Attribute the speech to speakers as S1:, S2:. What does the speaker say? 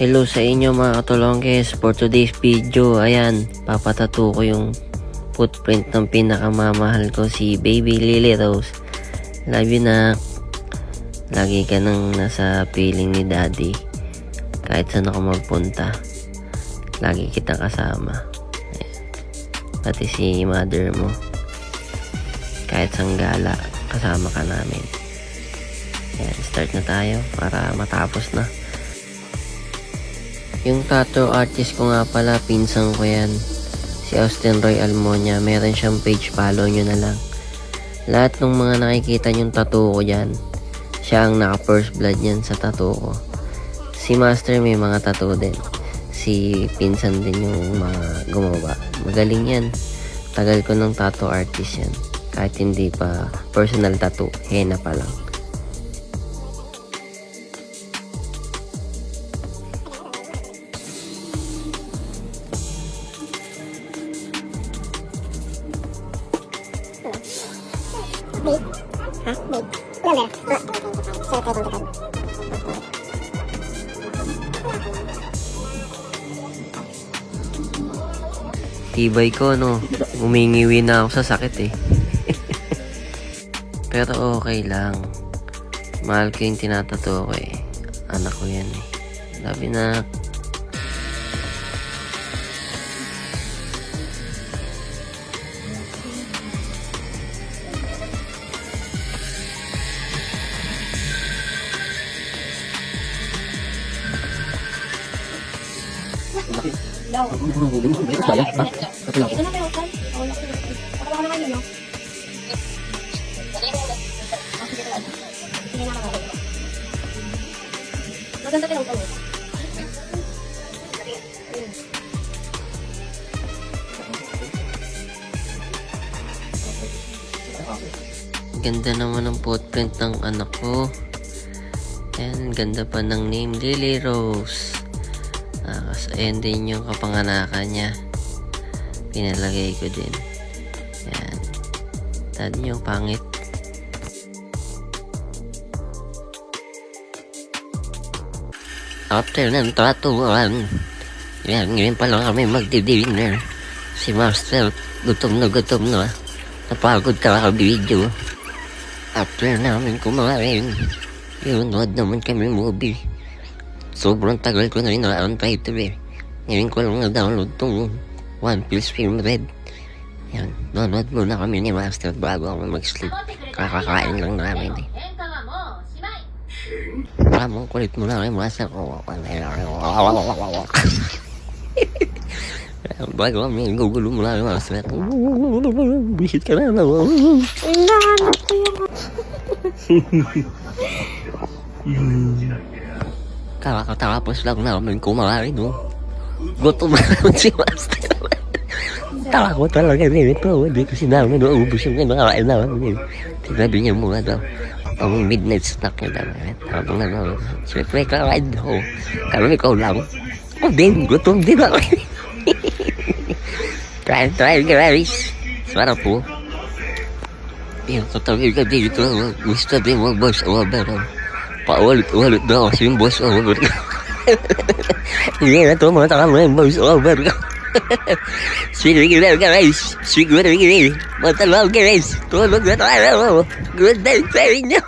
S1: Hello sa inyo mga katulongges for today's video. Ayan, papatato ko yung footprint ng pinakamamahal ko si Baby Lily Rose. Love you na. Lagi ka nang nasa piling ni Daddy. Kahit saan ako magpunta. Lagi kitang kasama. Ayan. Pati si mother mo. Kahit sang gala, kasama ka namin. Ayan, start na tayo para matapos na. Yung tattoo artist ko nga pala, pinsang ko yan. Si Austin Roy Almonia. Meron siyang page, follow nyo na lang. Lahat ng mga nakikita yung tattoo ko dyan, siya ang naka first blood yan sa tattoo ko. Si Master may mga tattoo din. Si Pinsan din yung mga gumawa. Magaling yan. Tagal ko ng tattoo artist yan. Kahit hindi pa personal tattoo, henna pa lang. Tibay ko, no? Umingiwi na ako sa sakit, eh. Pero okay lang. Mahal ko yung tinatato ko, eh. Anak ko yan, eh. Sabi na, Ganda naman ng footprint ng anak ko. Ayan, ganda pa ng name, Lily Rose. Kas- ayan din yung kapanganakan niya. Pinalagay ko din. Ayan. Dad niyo, pangit. After ng tatuan, yan, ngayon pa lang kami magdi-dinner. Si Master, gutom na gutom na. Napagod ka video. After namin kumain, yunod naman kami movie. Sobrang tagal ko na rin naantay ito eh. Ngayon ko lang na-download tong One Piece Film Red. Yan, nanood muna kami ni Master bago ako mag-sleep. Kakakain lang namin eh. Ramong kulit mo na kay Master ko. Bago kami, gugulo mo na kay Master. Bisit ka na naman. Kakatapos lang namin kumain, no? Gutom na naman si Master. Tawa ko talaga nito. Hindi ko sinabi na ubus yung kinakain namin. Sinabi niya muna daw. Ang midnight snack niya daw. Habang na daw. Siyempre, kakain daw. Kami ikaw lang. Ako din, gutom din ako. try, try, guys. Sarap po. Yung katawid ka dito, gusto din mo, boss, over. Paulit-ulit daw kasi yung boss over ko. Hindi na ito, mga taka mo yung boss over ko. Sige, sige, guys. Sige. Matalaw, guys. Tulog na tayo. Good night sa inyo.